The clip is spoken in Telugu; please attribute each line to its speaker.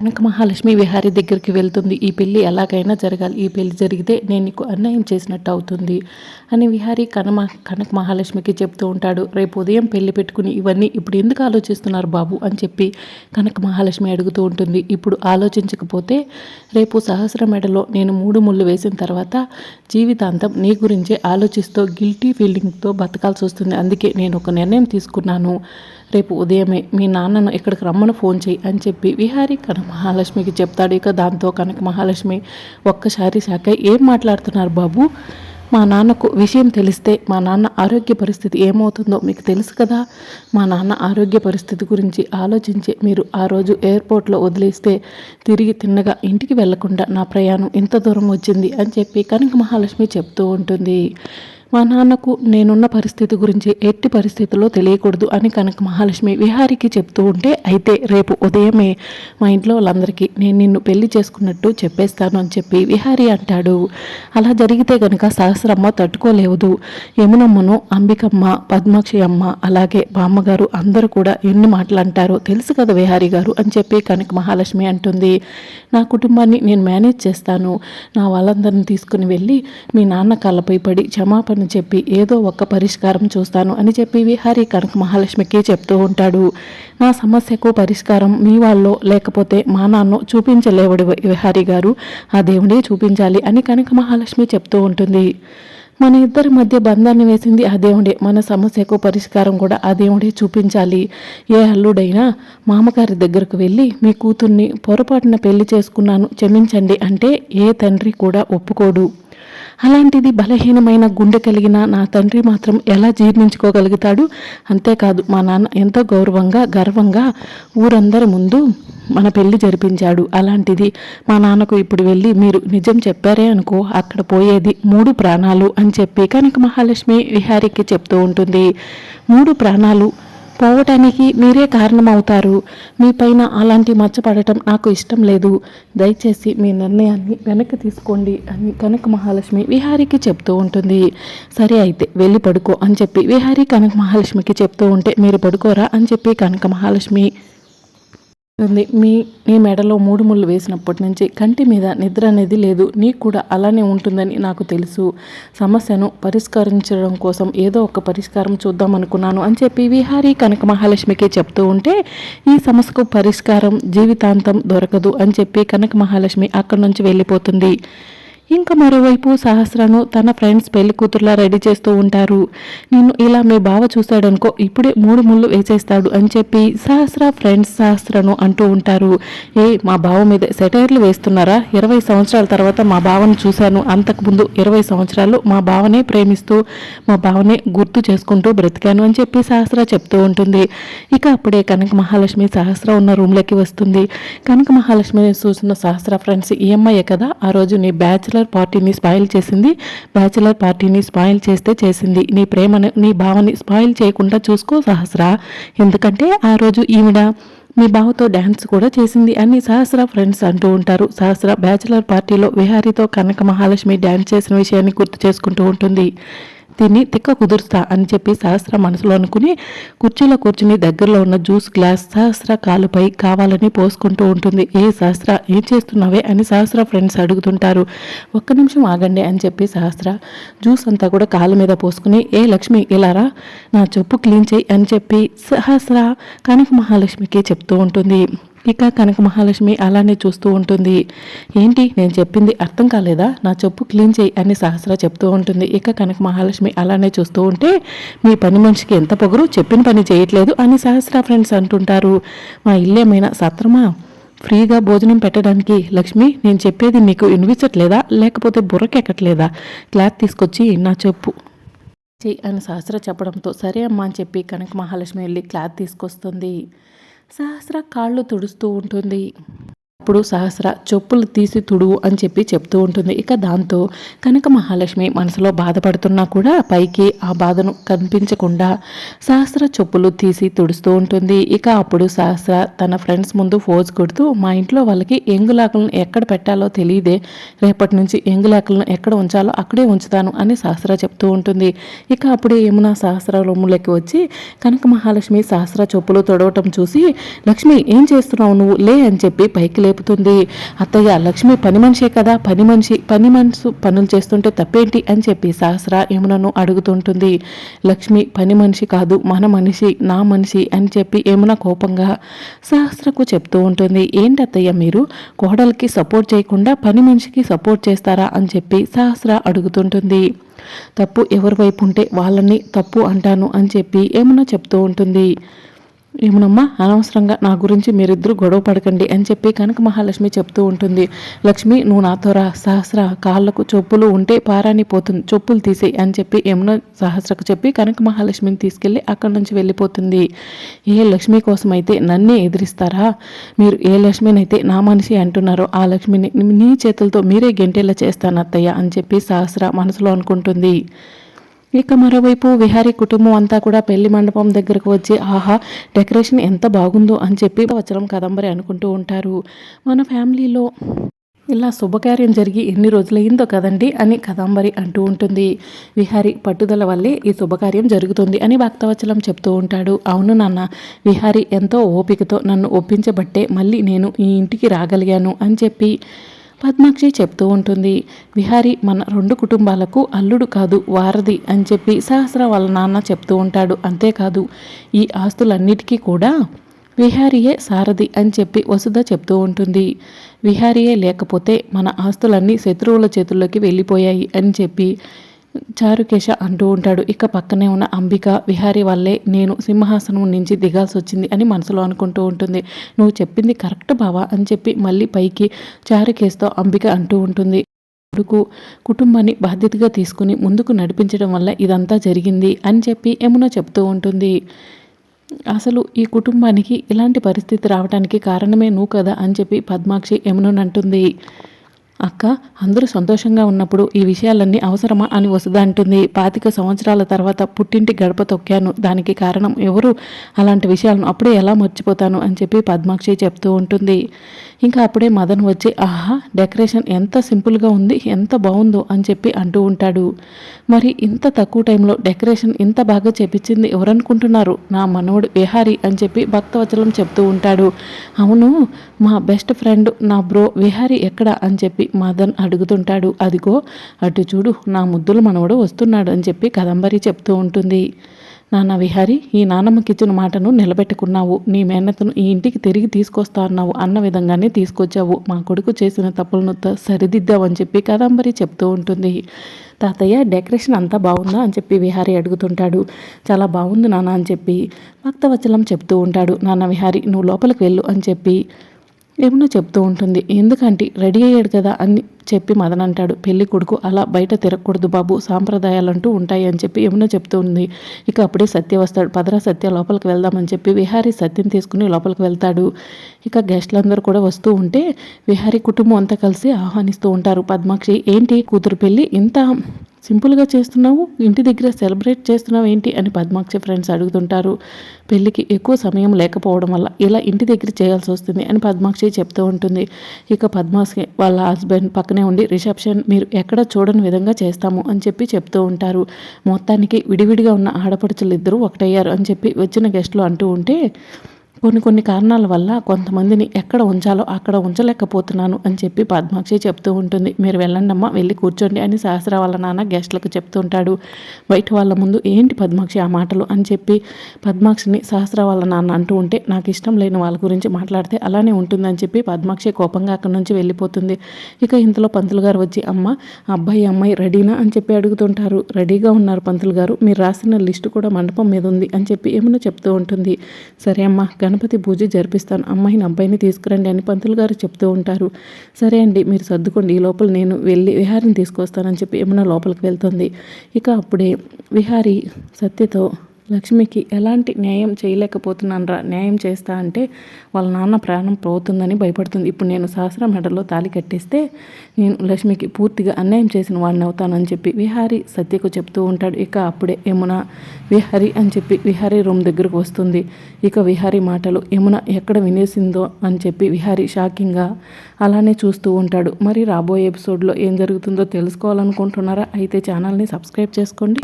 Speaker 1: కనక మహాలక్ష్మి విహారీ దగ్గరికి వెళ్తుంది. ఈ పెళ్ళి ఎలాగైనా జరగాలి. ఈ పెళ్ళి జరిగితే నేను నీకు అన్యాయం చేసినట్టు అవుతుంది అని విహారీ కనమ కనక మహాలక్ష్మికి చెప్తూ ఉంటాడు. రేపు ఉదయం పెళ్ళి పెట్టుకుని ఇవన్నీ ఇప్పుడు ఎందుకు ఆలోచిస్తున్నారు బాబు అని చెప్పి కనక మహాలక్ష్మి అడుగుతూ ఉంటుంది. ఇప్పుడు ఆలోచించకపోతే రేపు సహస్ర మెడలో నేను మూడు ముళ్ళు వేసిన తర్వాత జీవితాంతం నీ గురించే ఆలోచిస్తూ గిల్టీ ఫీలింగ్తో బతకాల్సి వస్తుంది. అందుకే నేను ఒక నిర్ణయం తీసుకున్నాను. రేపు ఉదయమే మీ నాన్నను ఇక్కడికి రమ్మను ఫోన్ చేయి అని చెప్పి విహారీ కనక మహాలక్ష్మికి చెప్తాడు. ఇక దాంతో కనక మహాలక్ష్మి ఒక్కసారి శాఖ ఏం మాట్లాడుతున్నారు బాబు? మా నాన్నకు విషయం తెలిస్తే మా నాన్న ఆరోగ్య పరిస్థితి ఏమవుతుందో మీకు తెలుసు కదా? మా నాన్న ఆరోగ్య పరిస్థితి గురించి ఆలోచించి మీరు ఆ రోజు ఎయిర్పోర్ట్లో వదిలేస్తే తిరిగి తిన్నగా ఇంటికి వెళ్ళకుండా నా ప్రయాణం ఇంత దూరం వచ్చింది అని చెప్పి కనక మహాలక్ష్మి చెప్తూ ఉంటుంది. మా నాన్నకు నేనున్న పరిస్థితి గురించి ఎట్టి పరిస్థితుల్లో తెలియకూడదు అని కనుక మహాలక్ష్మి విహారికి చెప్తూ ఉంటే అయితే రేపు ఉదయమే మా ఇంట్లో వాళ్ళందరికీ నేను నిన్ను పెళ్ళి చేసుకున్నట్టు చెప్పేస్తాను అని చెప్పి విహారి అంటాడు. అలా జరిగితే కనుక సహస్రమ్మ తట్టుకోలేదు. యమునమ్మను అంబికమ్మ పద్మాక్షి అమ్మ అలాగే బామ్మగారు అందరూ కూడా ఎన్ని మాటలు అంటారో తెలుసు కదా విహారి గారు అని చెప్పి కనక మహాలక్ష్మి అంటుంది. నా కుటుంబాన్ని నేను మేనేజ్ చేస్తాను. నా వాళ్ళందరిని తీసుకుని వెళ్ళి మీ నాన్న కళ్ళపై పడి క్షమాపణ అని చెప్పి ఏదో ఒక పరిష్కారం చూస్తాను అని చెప్పి విహారి కనక మహాలక్ష్మికి చెప్తూ ఉంటాడు. నా సమస్యకు పరిష్కారం మీ వాళ్ళో లేకపోతే మా నాన్న చూపించలేవడు విహారి గారు. ఆ దేవుడే చూపించాలి అని కనక మహాలక్ష్మి చెప్తూ ఉంటుంది. మన ఇద్దరి మధ్య బంధాన్ని వేసింది ఆ దేవుడే. మన సమస్యకు పరిష్కారం కూడా ఆ దేవుడే చూపించాలి. ఏ అల్లుడైనా మామగారి దగ్గరకు వెళ్ళి మీ కూతుర్ని పొరపాటున పెళ్ళి చేసుకున్నాను క్షమించండి అంటే ఏ తండ్రి కూడా ఒప్పుకోడు. అలాంటిది బలహీనమైన గుండె కలిగిన నా తండ్రి మాత్రం ఎలా జీర్ణించుకోగలుగుతాడు? అంతేకాదు మా నాన్న ఎంతో గౌరవంగా గర్వంగా ఊరందరి ముందు మన పెళ్ళి జరిపించాడు. అలాంటిది మా నాన్నకు ఇప్పుడు వెళ్ళి మీరు నిజం చెప్పారే అనుకో అక్కడ పోయేది మూడు ప్రాణాలు అని చెప్పి కనుక మహాలక్ష్మి విహారికి చెప్తూ ఉంటుంది. మూడు ప్రాణాలు పోవటానికి మీరే కారణమవుతారు. మీ పైన అలాంటి మచ్చపడటం నాకు ఇష్టం లేదు. దయచేసి మీ నిర్ణయాన్ని వెనక్కి తీసుకోండి అని కనక మహాలక్ష్మి విహారికి చెప్తూ ఉంటుంది. సరే అయితే వెళ్ళి పడుకో అని చెప్పి విహారీ కనక మహాలక్ష్మికి చెప్తూ ఉంటే మీరు పడుకోరా అని చెప్పి కనక మహాలక్ష్మి ఉంది. మీ నీ మెడలో మూడు ముళ్ళు వేసినప్పటి నుంచి కంటి మీద నిద్ర అనేది లేదు. నీకు కూడా అలానే ఉంటుందని నాకు తెలుసు. సమస్యను పరిష్కరించడం కోసం ఏదో ఒక పరిష్కారం చూద్దాం అనుకున్నాను అని చెప్పి విహారీ కనక మహాలక్ష్మికి చెప్తూ ఉంటే ఈ సమస్యకు పరిష్కారం జీవితాంతం దొరకదు అని చెప్పి కనక మహాలక్ష్మి అక్కడి నుంచి వెళ్ళిపోతుంది. ఇంకా మరోవైపు సహస్రను తన ఫ్రెండ్స్ పెళ్ళి కూతురులా రెడీ చేస్తూ ఉంటారు. నిన్ను ఇలా మీ బావ చూశాడనుకో ఇప్పుడే మూడు ముళ్ళు వేసేస్తాడు అని చెప్పి సహస్ర ఫ్రెండ్స్ సహస్రను అంటూ ఉంటారు. ఏ మా బావ మీద సెటైర్లు వేస్తున్నారా? ఇరవై సంవత్సరాల తర్వాత మా బావను చూశాను. అంతకుముందు ఇరవై సంవత్సరాలు మా బావనే ప్రేమిస్తూ మా బావనే గుర్తు చేసుకుంటూ బ్రతికాను అని చెప్పి సహస్ర చెప్తూ ఉంటుంది. ఇక అప్పుడే కనక మహాలక్ష్మి సహస్ర ఉన్న రూమ్లోకి వస్తుంది. కనక మహాలక్ష్మిని చూసిన సహస్ర ఫ్రెండ్స్ ఈ అమ్మాయే కదా ఆ రోజు నీ బ్యాచ్లో బ్యాచిలర్ పార్టీని స్పాయిల్ చేసింది. బ్యాచిలర్ పార్టీని స్పాయిల్ చేస్తే చేసింది. నీ ప్రేమను నీ భావని స్పాయిల్ చేయకుండా చూసుకో సహస్రా. ఎందుకంటే ఆ రోజు ఈవిడ మీ బావతో డ్యాన్స్ కూడా చేసింది అని సహస్ర ఫ్రెండ్స్ అంటూ ఉంటారు. సహస్ర బ్యాచిలర్ పార్టీలో విహారీతో కనక మహాలక్ష్మి డ్యాన్స్ చేసిన విషయాన్ని గుర్తు చేసుకుంటూ ఉంటుంది. దీన్ని తిక్క కుదురుస్తా అని చెప్పి సహస్ర మనసులో అనుకుని కుర్చీలో కూర్చుని దగ్గరలో ఉన్న జ్యూస్ గ్లాస్ సహస్ర కాలుపై కావాలని పోసుకుంటూ ఉంటుంది. ఏ సహస్ర ఏం చేస్తున్నావే? అని సహస్ర ఫ్రెండ్స్ అడుగుతుంటారు. ఒక్క నిమిషం ఆగండి అని చెప్పి సహస్ర జ్యూస్ అంతా కూడా కాలు మీద పోసుకుని ఏ లక్ష్మి ఇలారా నా చెప్పు క్లీన్ చేయి అని చెప్పి సహస్ర కనక మహాలక్ష్మికి చెప్తూ ఉంటుంది. ఇక కనక మహాలక్ష్మి అలానే చూస్తూ ఉంటుంది. ఏంటి? నేను చెప్పింది అర్థం కాలేదా? నా చెప్పు క్లీన్ చేయి అని సహస్ర చెప్తూ ఉంటుంది. ఇక కనక మహాలక్ష్మి అలానే చూస్తూ ఉంటే మీ పని మనిషికి ఎంత పొగరు? చెప్పిన పని చేయట్లేదు అని సహస్ర ఫ్రెండ్స్ అంటుంటారు. మా ఇల్లేమైనా సత్రమా? ఫ్రీగా భోజనం పెట్టడానికి. లక్ష్మి నేను చెప్పేది మీకు వినిపించట్లేదా? లేకపోతే బుర్రకెక్కట్లేదా? క్లాత్ తీసుకొచ్చి నా చెప్పు. చెయ్యి అని సహస్ర చెప్పడంతో సరే అమ్మా అని చెప్పి కనక మహాలక్ష్మి వెళ్ళి క్లాత్ తీసుకొస్తుంది. సహస్ర కాళ్ళు తుడుస్తూ ఉంటుంది. అప్పుడు సహస్ర చెప్పులు తీసి తుడువు అని చెప్పి చెప్తూ ఉంటుంది. ఇక దాంతో కనక మహాలక్ష్మి మనసులో బాధపడుతున్నా కూడా పైకి ఆ బాధను కనిపించకుండా సహస్ర చెప్పులు తీసి తుడుస్తూ ఉంటుంది. ఇక అప్పుడు సహస్ర తన ఫ్రెండ్స్ ముందు ఫోజ్ కొడుతూ మా ఇంట్లో వాళ్ళకి ఎంగులాకులను ఎక్కడ పెట్టాలో తెలియదే. రేపటి నుంచి ఎంగులాకులను ఎక్కడ ఉంచాలో అక్కడే ఉంచుతాను అని సహస్ర చెప్తూ ఉంటుంది. ఇక అప్పుడే యమున సహస్ర రొమ్ములకి వచ్చి కనక మహాలక్ష్మి సహస్ర చెప్పులు తొడవటం చూసి లక్ష్మి ఏం చేస్తున్నావు నువ్వు? లే అని చెప్పి పైకి లేపుతుంది అత్తయ్య లక్ష్మి పని మనిషే కదా పని మనిషి పని మనసు పనులు చేస్తుంటే తప్పేంటి అని చెప్పి సహస్ర యమునను అడుగుతుంటుంది. లక్ష్మి పని మనిషి కాదు మన మనిషి నా మనిషి అని చెప్పి యమున కోపంగా సహస్రకు చెప్తూ ఉంటుంది. ఏంటి అత్తయ్య మీరు? కోడలికి సపోర్ట్ చేయకుండా పని మనిషికి సపోర్ట్ చేస్తారా అని చెప్పి సహస్ర అడుగుతుంటుంది. తప్పు ఎవరి వైపు ఉంటే వాళ్ళని తప్పు అంటాను అని చెప్పి ఏమన్నా చెప్తూ ఉంటుంది. ఏమనమ్మా అనవసరంగా నా గురించి మీరిద్దరూ గొడవ పడకండి అని చెప్పి కనక మహాలక్ష్మి చెప్తూ ఉంటుంది. లక్ష్మి నువ్వు నాతో రా సహస్ర కాళ్ళకు చెప్పులు ఉంటే పారాని పోతుంది చెప్పులు తీసేయి అని చెప్పి యమున సహస్రకు చెప్పి కనక మహాలక్ష్మిని తీసుకెళ్ళి అక్కడి నుంచి వెళ్ళిపోతుంది. ఏ లక్ష్మి కోసం అయితే నన్నే ఎదిరిస్తారా? మీరు ఏ లక్ష్మినైతే నా మనిషి అంటున్నారో ఆ లక్ష్మిని నీ చేతులతో మీరే గెంటేలా చేస్తాను అత్తయ్య అని చెప్పి సహస్ర మనసులో అనుకుంటుంది. ఇక మరోవైపు విహారీ కుటుంబం అంతా కూడా పెళ్ళి మండపం దగ్గరకు వచ్చి ఆహా డెకరేషన్ ఎంత బాగుందో అని చెప్పి వచ్చరం కదంబరి అనుకుంటూ ఉంటారు. మన ఫ్యామిలీలో ఇలా శుభకార్యం జరిగి ఎన్ని రోజులైందో కదండి అని కదంబరి అంటూ ఉంటుంది. విహారి పట్టుదల వల్లే ఈ శుభకార్యం జరుగుతుంది అని భక్తవచలం చెప్తూ ఉంటాడు. అవును నాన్న విహారి ఎంతో ఓపికతో నన్ను ఒప్పించబట్టే మళ్ళీ నేను ఈ ఇంటికి రాగలిగాను అని చెప్పి పద్మాక్షి చెప్తూ ఉంటుంది విహారి మన రెండు కుటుంబాలకు అల్లుడు కాదు వారధి అని చెప్పి సహస్ర వాళ్ళ నాన్న చెప్తూ ఉంటాడు. అంతేకాదు ఈ ఆస్తులన్నిటికీ కూడా విహారియే సారథి అని చెప్పి వసుధ చెప్తూ ఉంటుంది. విహారియే లేకపోతే మన ఆస్తులన్నీ శత్రువుల చేతుల్లోకి వెళ్ళిపోయాయి అని చెప్పి చారుకేశ అంటూ ఉంటాడు. ఇక పక్కనే ఉన్న అంబిక విహారి వల్లే నేను సింహాసనం నుంచి దిగాల్సి వచ్చింది అని మనసులో అనుకుంటూ ఉంటుంది. నువ్వు చెప్పింది కరెక్ట్ బావా అని చెప్పి మళ్ళీ పైకి చారుకేశతో అంబిక అంటూ ఉంటుంది. కొడుకు కుటుంబాన్ని బాధ్యతగా తీసుకుని ముందుకు నడిపించడం వల్ల ఇదంతా జరిగింది అని చెప్పి యమున చెప్తూ ఉంటుంది. అసలు ఈ కుటుంబానికి ఇలాంటి పరిస్థితి రావడానికి కారణమే నువ్వు కదా అని చెప్పి పద్మాక్షి యమునంటుంది అక్క అందరూ సంతోషంగా ఉన్నప్పుడు ఈ విషయాలన్నీ అవసరమా అని వసుధ అంటుంది. పాతిక సంవత్సరాల తర్వాత పుట్టింటి గడప తొక్కాను. దానికి కారణం ఎవరు? అలాంటి విషయాలను అప్పుడే ఎలా మర్చిపోతాను అని చెప్పి పద్మాక్షి చెప్తూ ఉంటుంది. ఇంకా అప్పుడే మదన్ వచ్చి ఆహా డెకరేషన్ ఎంత సింపుల్గా ఉంది ఎంత బాగుందో అని చెప్పి అంటూ ఉంటాడు. మరి ఇంత తక్కువ టైంలో డెకరేషన్ ఇంత బాగా చేపించింది ఎవరనుకుంటున్నారు? నా మనవడు విహారి అని చెప్పి భక్తవచలం చెప్తూ ఉంటాడు. అవును మా బెస్ట్ ఫ్రెండ్ నా బ్రో విహారి ఎక్కడ? అని చెప్పి మదన్ అడుగుతుంటాడు అదిగో అటు చూడు నా ముద్దులు మనవడు వస్తున్నాడు అని చెప్పి కదంబరి చెప్తూ ఉంటుంది. నాన్న విహారి ఈ నాన్నమ్మకిచ్చిన మాటను నిలబెట్టుకున్నావు. నీ మేనతను ఈ ఇంటికి తిరిగి తీసుకొస్తా అన్నావు. అన్న విధంగానే తీసుకొచ్చావు. మా కొడుకు చేసిన తప్పులను సరిదిద్దావని చెప్పి కదంబరి చెప్తూ ఉంటుంది. తాతయ్య డెకరేషన్ అంతా బాగుందా? అని చెప్పి విహారి అడుగుతుంటాడు. చాలా బాగుంది నాన్న అని చెప్పి భక్తవచలం చెప్తూ ఉంటాడు. నాన్న విహారి నువ్వు లోపలికి వెళ్ళు అని చెప్పి ఏమన్నా చెప్తూ ఉంటుంది. ఎందుకంటే రెడీ అయ్యాడు కదా అని చెప్పి మదన్ అంటాడు. పెళ్ళి కొడుకు అలా బయట తిరగకూడదు బాబు సాంప్రదాయాలు అంటూ ఉంటాయి అని చెప్పి ఏమన్నా చెప్తూ ఉంది ఇక అప్పుడే సత్య వస్తాడు. పదరా సత్య లోపలికి వెళ్దామని చెప్పి విహారీ సత్యం తీసుకుని లోపలికి వెళ్తాడు. ఇక గెస్ట్లందరూ కూడా వస్తూ ఉంటే విహారీ కుటుంబం అంతా కలిసి ఆహ్వానిస్తూ ఉంటారు. పద్మాక్షి ఏంటి కూతురు పెళ్ళి ఇంత సింపుల్గా చేస్తున్నావు ఇంటి దగ్గర సెలబ్రేట్ చేస్తున్నావు ఏంటి అని పద్మాక్షి ఫ్రెండ్స్ అడుగుతుంటారు. పెళ్ళికి ఎక్కువ సమయం లేకపోవడం వల్ల ఇలా ఇంటి దగ్గర చేయాల్సి వస్తుంది అని పద్మాక్షి చెప్తూ ఉంటుంది. ఇక పద్మాక్షి వాళ్ళ హస్బెండ్ పక్కనే ఉండి రిసెప్షన్ మీరు ఎక్కడ చూడని విధంగా చేస్తాము అని చెప్పి చెప్తూ ఉంటారు. మొత్తానికి విడివిడిగా ఉన్న ఆడపడుచులు ఇద్దరు ఒకటయ్యారు అని చెప్పి వచ్చిన గెస్టులు అంటూ ఉంటే కొన్ని కొన్ని కారణాల వల్ల కొంతమందిని ఎక్కడ ఉంచాలో అక్కడ ఉంచలేకపోతున్నాను అని చెప్పి పద్మాక్షి చెప్తూ ఉంటుంది. మీరు వెళ్ళండి అమ్మా వెళ్ళి కూర్చోండి అని సహస్ర వాళ్ళ నాన్న గెస్ట్లకు చెప్తూ ఉంటాడు బయట వాళ్ళ ముందు ఏంటి పద్మాక్షి ఆ మాటలు అని చెప్పి పద్మాక్షిని సహస్ర వాళ్ళ నాన్న అంటూ ఉంటే నాకు ఇష్టం లేని వాళ్ళ గురించి మాట్లాడితే అలానే ఉంటుందని చెప్పి పద్మాక్షి కోపంగా అక్కడి నుంచి వెళ్ళిపోతుంది. ఇక ఇంతలో పంతులు గారు వచ్చి అమ్మ అబ్బాయి అమ్మాయి రెడీనా అని చెప్పి అడుగుతుంటారు. రెడీగా ఉన్నారు పంతులు గారు. మీరు రాసిన లిస్టు కూడా మండపం మీద ఉంది అని చెప్పి ఏమన్నా చెప్తూ ఉంటుంది. సరే అమ్మ గణపతి పూజ జరిపిస్తాను. అమ్మాయిని అబ్బాయిని తీసుకురండి అని పంతులు గారు చెప్తూ ఉంటారు. సరే అండి మీరు సర్దుకోండి. ఈ లోపల నేను వెళ్ళి విహారిని తీసుకొస్తానని చెప్పి యమున లోపలికి వెళ్తుంది. ఇక అప్పుడే విహారి సత్యతో లక్ష్మికి ఎలాంటి న్యాయం చేయలేకపోతున్నానరా న్యాయం చేస్తా అంటే వాళ్ళ నాన్న ప్రాణం పోతుందని భయపడుతుంది. ఇప్పుడు నేను సహస్ర మెడలో తాళి కట్టేస్తే నేను లక్ష్మికి పూర్తిగా అన్యాయం చేసిన వాడిని అవుతానని చెప్పి విహారీ సత్యకు చెప్తూ ఉంటాడు. ఇక అప్పుడే యమున విహారీ అని చెప్పి విహారీ రూమ్ దగ్గరకు వస్తుంది. ఇక విహారీ మాటలు యమున ఎక్కడ వినేసిందో అని చెప్పి విహారీ షాకింగ్గా అలానే చూస్తూ ఉంటాడు. మరి రాబోయే ఎపిసోడ్లో ఏం జరుగుతుందో తెలుసుకోవాలనుకుంటున్నారా? అయితే ఛానల్ని సబ్స్క్రైబ్ చేసుకోండి.